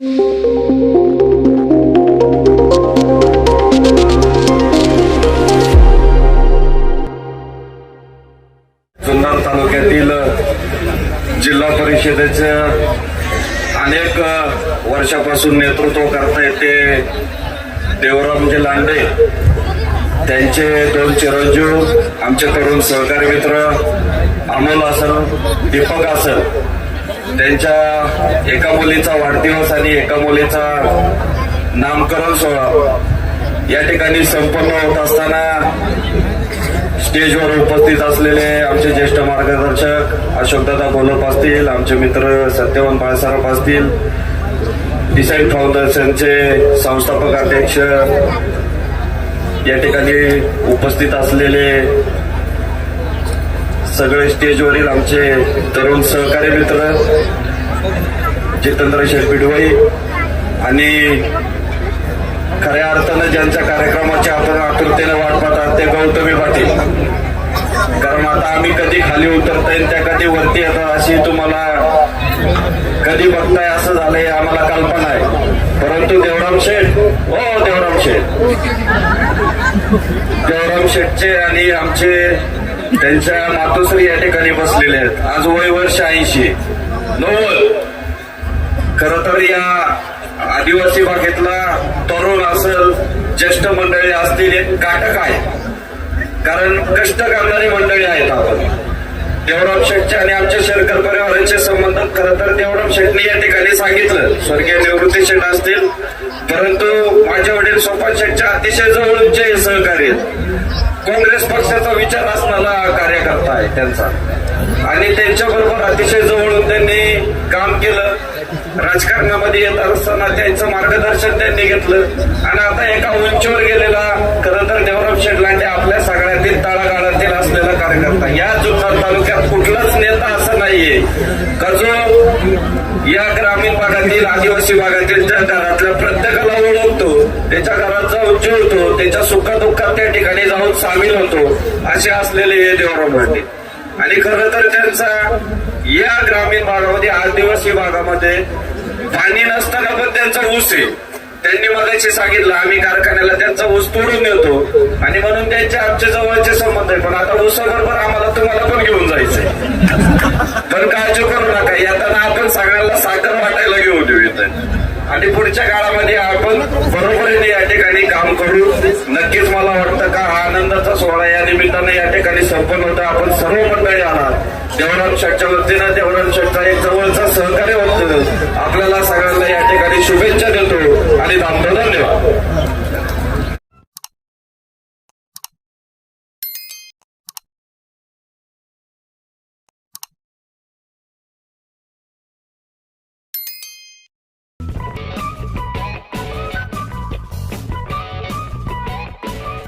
जुन्नर तालुक्यातील जिल्हा परिषदेचं अनेक वर्षापासून नेतृत्व करता येते देवरामजी लांडे. त्यांचे दोन चिरंजीव आमचे तरुण सहकारी मित्र अमोल असल दीपक असल त्यांच्या एका मुलीचा वाढदिवस आणि एका मुलीचा नामकरण सोहळा या ठिकाणी संपन्न होत असताना स्टेजवर उपस्थित असलेले आमचे ज्येष्ठ मार्गदर्शक अशोकदादा गोलप असतील आमचे मित्र सत्यवन बाळासाहेब असतील डिसाईड फाउंडेशनचे संस्थापक अध्यक्ष या ठिकाणी उपस्थित असलेले सगळे स्टेजवरील आमचे तरुण सहकारी मित्र जितेंद्र शेटपिडवई आणि खऱ्या अर्थानं ज्यांच्या कार्यक्रमाची आपण आतुरतेने वाट पाहतात ते गौतमी पाटील. कारण आता आम्ही कधी खाली उतरता येईल त्या कधी वरती येतात अशी तुम्हाला कधी बघताय असं झालंय आम्हाला कल्पना आहे. परंतु देवराम शेठ हो देवराम शेठ. देवराम शेठचे आणि आमचे त्यांच्या मातोश्री या ठिकाणी बसलेले आहेत. आज वय वर्ष ऐंशी. नव्वद. खर तर या आदिवासी भागातला तरुण असेल ज्येष्ठ मंडळी असतील एक काटक आहे. कारण कष्ट करणारी मंडळी आहेत आपण. देवराम शेठचे आणि आमच्या शेरकर परिवाराचे संबंध खरं तर देवराम शेठने या ठिकाणी सांगितलं. स्वर्गीय निवृत्ती शेठ असतील. परंतु माझे वडील सोपान शेठच्या अतिशय जवळचे सहकारी आहेत. काँग्रेस पक्षाचा विचार असणारा कार्यकर्ता आहे त्यांचा. आणि त्यांच्याबरोबर अतिशय जवळून त्यांनी काम केलं. राजकारणामध्ये येत असताना त्यांचं मार्गदर्शन त्यांनी घेतलं. आणि आता एका उंचीवर गेलेला खरं तर देवराम शेठ लांडे आपल्या सगळ्यातील तळागाळातील असलेला कार्यकर्ता. या जुन्नर तालुक्यात कुठलाच नेता असं नाहीये. का जो या ग्रामीण भागातील आदिवासी भागातील त्या घरातल्या प्रत्येकाला ओळखतो. त्याच्या घरात जाऊन होतो त्याच्या सुखदुःखात त्या ठिकाणी जाऊन सामील होतो असे असलेले हे देवराम मांडे आणि खरं तर त्यांचा या ग्रामीण भागामध्ये आदिवासी भागामध्ये पाणी नसताना पण त्यांचा ऊस आहे. त्यांनी मगाशी सांगितलं आम्ही कारखान्याला त्यांचा ऊस तोडून देतो. आणि म्हणून त्यांचे आमचे जवळचे संबंध आहे. पण आता ऊसाबरोबर आम्हाला तुम्हाला पण घेऊन जायचंय. पण काळजी करू नका. येताना आपण सगळ्यांना साखर वाटायला घेऊन देऊ इथं. आणि पुढच्या काळामध्ये आपण बरोबरीने या ठिकाणी काम करू. नक्कीच मला वाटतं का हा आनंदाचा सोहळा या निमित्ताने या ठिकाणी संपन्न होता. आपण सर्व मंडळी आहात. देवराम शेठच्या वतीनं देवराम शेठचा एक जवळचा सहकार्य होतं. आपल्याला सगळ्यांना या ठिकाणी शुभेच्छा देतो आणि दामोदर